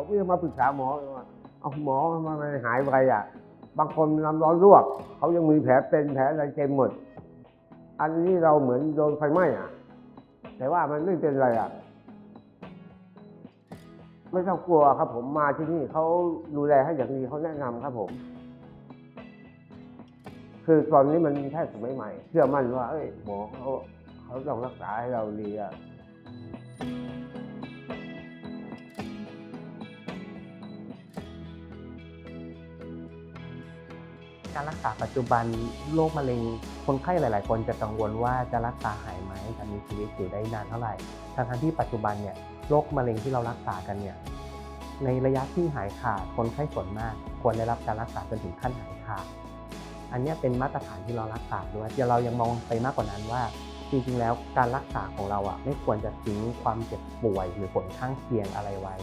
ผมก็ยังมาปรึกษาหมอว่าเอาหมอทำไมหายไปอะ บางคนน้ำร้อนลวก เขายังมีแผลเป็นแผลอะไรเต็มหมด อันนี้เราเหมือนโดนไฟไหม้อะ แต่ว่ามันไม่เป็นไรอะ ไม่ต้องกลัวครับผมมาที่นี่เขาดูแลให้อย่างดีเขาแนะนำครับผม คือตอนนี้มันแค่สมัยใหม่ เชื่อมั่นว่า เอ้ยหมอเขาเขาต้องรักษาให้เราดีอะ การรักษาปัจจุบันโรคมะเร็ง คนไข้หลาย ๆ คนจะกังวลว่าจะรักษาหายไหมจะมีชีวิตอยู่ได้นานเท่าไหร่ทั้งๆที่ปัจจุบันเนี่ยโรคมะเร็งที่เรารักษากันเนี่ยในระยะที่หายขาดคนไข้ส่วนมาก ควรได้รับการรักษาจนถึงขั้นหายขาดอันนี้เป็นมาตรฐานที่เรารักษาด้วยเดี๋ยวเรายังมองไปมากกว่านั้นว่า จริงๆ แล้วการรักษาของเราอะไม่ควรจะทิ้งความเจ็บป่วย หรือผลข้างเคียงอะไรไว้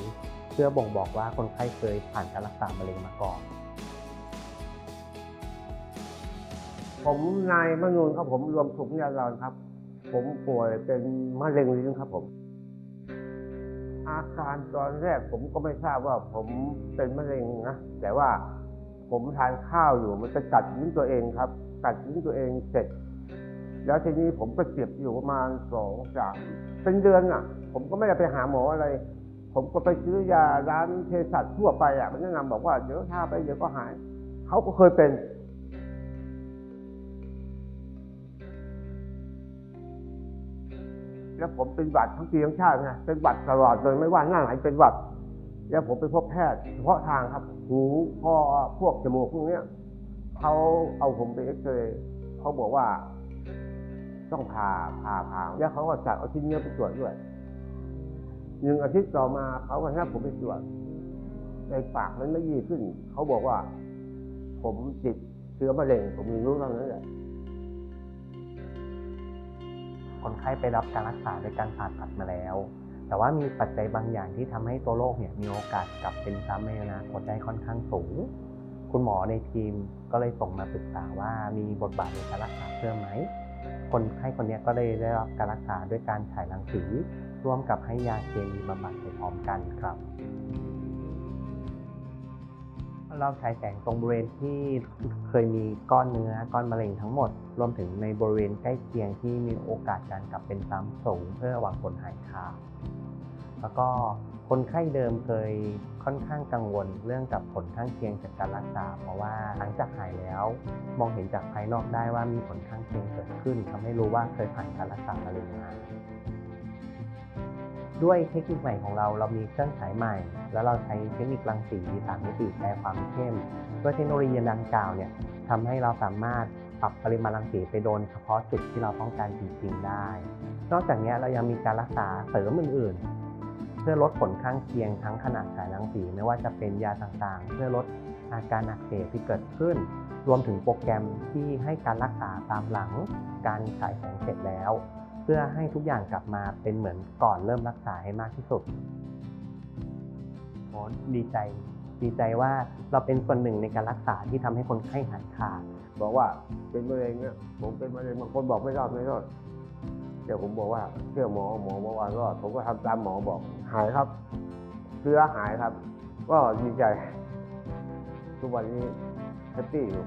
เพื่อบ่งบอกว่าคนไข้เคยผ่านการรักษามะเร็งมาก่อน ผมนายมนูนครับผมรวมสุขยาดอนครับ ผมป่วยเป็นมะเร็งลิ้นครับผม อาการตอนแรกผมก็ไม่ทราบว่าผมเป็นมะเร็งนะแต่ว่าผมทานข้าวอยู่มันจะกัดลิ้นตัวเองครับกัดลิ้นตัวเองเสร็จ แล้วทีนี้ผมก็เจ็บอยู่ประมาณสองสามเป็นเดือนอะ ผมก็ไม่ได้ไปหาหมออะไร ผมก็ไปซื้อยาร้านเภสัชทั่วไปอะมันแนะนำบอกว่าเดี๋ยวทาไปเดี๋ยวก็หาย เขาก็เคยเป็น แล้วผมเป็นหวัดทั้งปีทั้งชาติไงเป็นหวัดตลอดเลยไม่ว่าหน้าไหนเป็นหวัด แล้วผมไปพบแพทย์เฉพาะทางครับ หูคอพวกจมูกพวกเนี้ยเขาเอาผมไปเอ็กซเรย์เขาบอกว่า ต้องผ่าผ่าผ่าแล้วเขาก็จัดเอาชิ้นเนื้อไปตรวจด้วยหนึ่งอาทิตย์ต่อมาเขาก็ให้ผมไปตรวจในปากมันไม่ยีขึ้น เขาบอกว่า ผมติดเชื้อมะเร็ง ผมมีรู้เท่านั้นแหละ คนไข้ไปรับการรักษาด้วยการผ่าตัดมาแล้ว แต่ว่ามีปัจจัยบางอย่างที่ทำให้ตัวโรคเนี่ยมีโอกาสกลับเป็นซ้ำในอนาคตได้ค่อนข้างสูง คุณหมอในทีมก็เลยส่งมาปรึกษาว่ามีบทบาทในการรักษาเพิ่มไหม คนไข้คนนี้ก็เลยได้รับการรักษาด้วยการฉายรังสีร่วมกับให้ยาเคมีบำบัดไปพร้อมกันครับ เราฉายแสงตรงบริเวณที่เคยมีก้อนเนื้อก้อนมะเร็งทั้งหมด รวมถึงในบริเวณใกล้เคียงที่มีโอกาสการกลับเป็นซ้ำสูงเพื่อหวังผลหายขาดแล้วก็คนไข้เดิมเคยค่อนข้างกังวลเรื่องกับผลข้างเคียงจากการรักษา เพราะว่าหลังจากหายแล้ว มองเห็นจากภายนอกได้ว่ามีผลข้างเคียงเกิดขึ้นทำให้รู้ว่าเคยผ่านการรักษามะเร็งมา ด้วยเทคนิคใหม่ของเรา เรามีเครื่องฉายใหม่ แล้วเราใช้เทคนิครังสีสามมิติแปลความเข้มด้วยเทคโนโลยีดังกล่าวเนี่ยทำให้เราสามารถปรับปริมาณรังสีไปโดนเฉพาะจุดที่เราต้องการจริงๆได้ นอกจากนี้เรายังมีการรักษาเสริมอื่นๆ เพื่อลดผลข้างเคียงทั้งขนาดฉายรังสีไม่ว่าจะเป็นยาต่างๆ เพื่อลดอาการอักเสบที่เกิดขึ้น รวมถึงโปรแกรมที่ให้การรักษาตามหลังการฉายแสงเสร็จแล้ว เพื่อให้ทุกอย่างกลับมาเป็นเหมือนก่อนเริ่มรักษาให้มากที่สุดโอ้ดีใจ ดีใจว่าเราเป็นส่วนหนึ่งในการรักษาที่ทำให้คนไข้หายขาด บอกว่าเป็นมะเร็งเนี่ยผมเป็นมะเร็งบางคนบอกไม่รอดไม่รอดเดี๋ยวผมบอกว่าเชื่อหมอหมอบอกว่ารอดผมก็ทำตามหมอบอกหายครับเชื้อหายครับ ก็ดีใจ ทุกวันนี้แฮปปี้อยู่